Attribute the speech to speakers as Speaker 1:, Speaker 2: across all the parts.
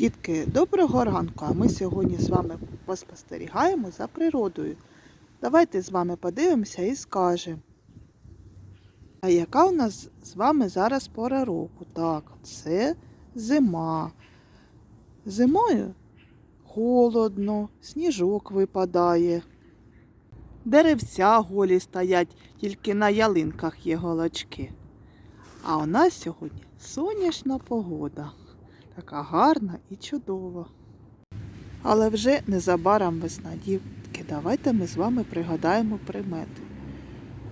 Speaker 1: Дітки, доброго ранку! А ми сьогодні з вами поспостерігаємо за природою. Давайте з вами подивимося і скажемо. А яка у нас з вами зараз пора року? Так, це зима. Зимою холодно, сніжок випадає. Деревця голі стоять, тільки на ялинках є голочки. А у нас сьогодні сонячна погода. Така гарна і чудова. Але вже незабаром весна, дітки, давайте ми з вами пригадаємо примети.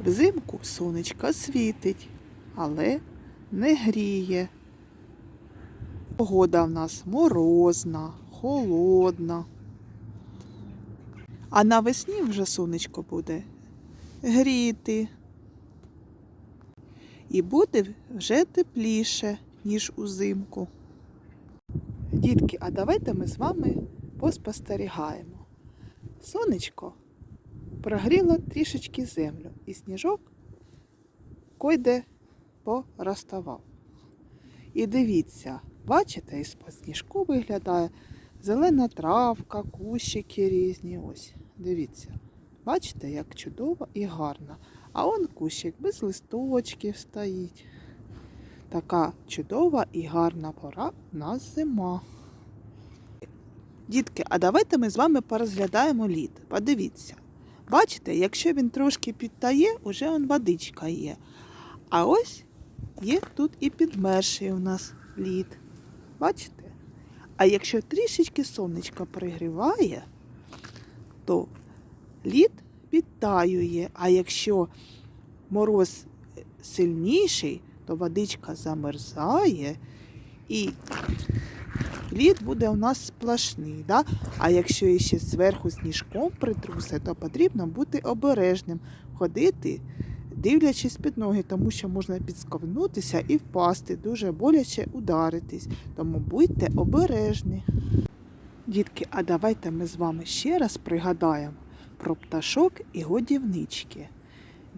Speaker 1: Взимку сонечко світить, але не гріє. Погода в нас морозна, холодна. А навесні вже сонечко буде гріти. І буде вже тепліше, ніж узимку. Дітки, а давайте ми з вами поспостерігаємо. Сонечко прогріло трішечки землю, і сніжок койде пороставав. І дивіться, бачите, із-под сніжку виглядає зелена травка, кущики різні. Ось, дивіться. Бачите, як чудово і гарно. А он кущик без листочків стоїть. Така чудова і гарна пора у нас зима. Дітки, а давайте ми з вами порозглядаємо лід. Подивіться. Бачите, якщо він трошки підтає, уже он водичка є. А ось є тут і підмерший у нас лід. Бачите? А якщо трішечки сонечко пригріває, то лід підтаює. А якщо мороз сильніший, то водичка замерзає і лід буде у нас сплошний. Да? А якщо ще зверху сніжком притрусе, то потрібно бути обережним, ходити, дивлячись під ноги, тому що можна підсковнутися і впасти, дуже боляче ударитись. Тому будьте обережні. Дітки, а давайте ми з вами ще раз пригадаємо про пташок і годівнички.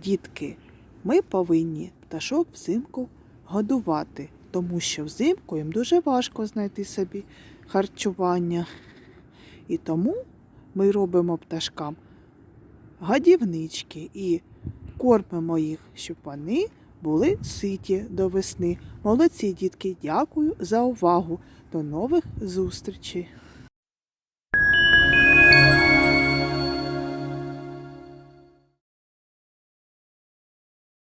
Speaker 1: Дітки, ми повинні пташок взимку годувати, тому що взимку їм дуже важко знайти собі харчування. І тому ми робимо пташкам годівнички і кормимо їх, щоб вони були ситі до весни. Молодці, дітки, дякую за увагу. До нових зустрічей!